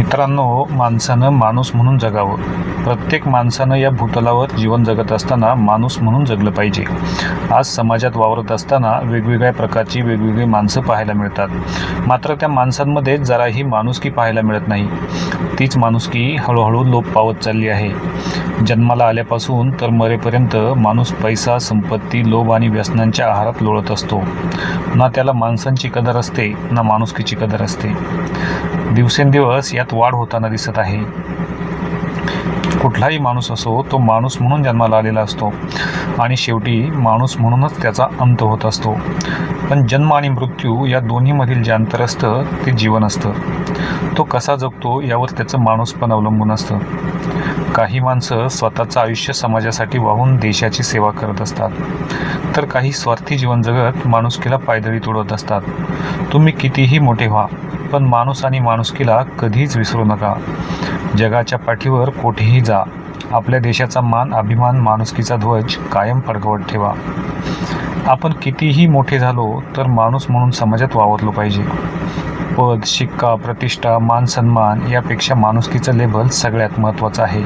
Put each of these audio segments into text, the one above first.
मित्रांनो माणसानं माणूस म्हणून जगावं. प्रत्येक माणसानं या भूतलावर जीवन जगत असताना माणूस म्हणून जगलं पाहिजे. आज समाजात वावरत असताना वेगवेगळ्या प्रकारची वेगवेगळी माणसं पाहायला मिळतात. मात्र त्या माणसांमध्ये जराही माणुसकी पाहायला मिळत नाही. तीच माणुसकी हळूहळू लोप पावत चालली आहे. जन्माला आल्यापासून तर मरेपर्यंत माणूस पैसा संपत्ती लोभ आणि व्यसनांच्या आहारात लोळत असतो. ना त्याला माणसांची कदर असते ना माणुसकीची कदर असते. दिवसेंदिवस यात वाढ होताना दिसत आहे. कुठलाही माणूस असो तो माणूस म्हणून जन्माला आलेला असतो. आणि शेवटी माणूस म्हणूनच त्याचा अंत होत असतो. पण जन्म आणि मृत्यू या दोन्हीमधील जे अंतर असतं ते जीवन असतं. तो कसा जगतो यावर त्याचं माणूस पण अवलंबून असतं. काही माणसं स्वतःचं आयुष्य समाजासाठी वाहून देशाची सेवा करत असतात. तर काही स्वार्थी जीवन जगत माणुसकीला पायदळी तोडत असतात. तुम्ही कितीही मोठे व्हा पण माणूस आणि माणुसकीला कधीच विसरू नका. जगाच्या पाठीवर कोठेही जा. आपल्या देशाचा मान अभिमान माणुसकीचा ध्वज कायम फडकवत ठेवा. आपण कितीही मोठे झालो तर माणूस म्हणून समाजात वावरलो पाहिजे. पद शिक्का प्रतिष्ठा मान सन्मान यापेक्षा माणुसकीचं लेबल सगळ्यात महत्त्वाचं आहे.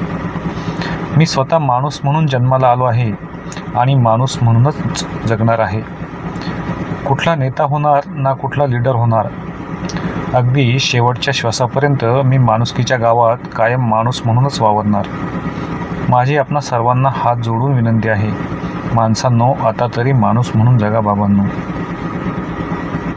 मी स्वतः माणूस म्हणून जन्माला आलो आहे आणि माणूस म्हणूनच जगणार आहे. कुठला नेता होणार ना कुठला लीडर होणार? अगदी शेवटच्या श्वासापर्यंत मी माणुसकीच्या गावात कायम माणूस म्हणूनच वावरणार. माझी आपणा सर्वांना हात जोडून विनंती आहे माणसांनो आता तरी माणूस म्हणून जगा बाबांनो.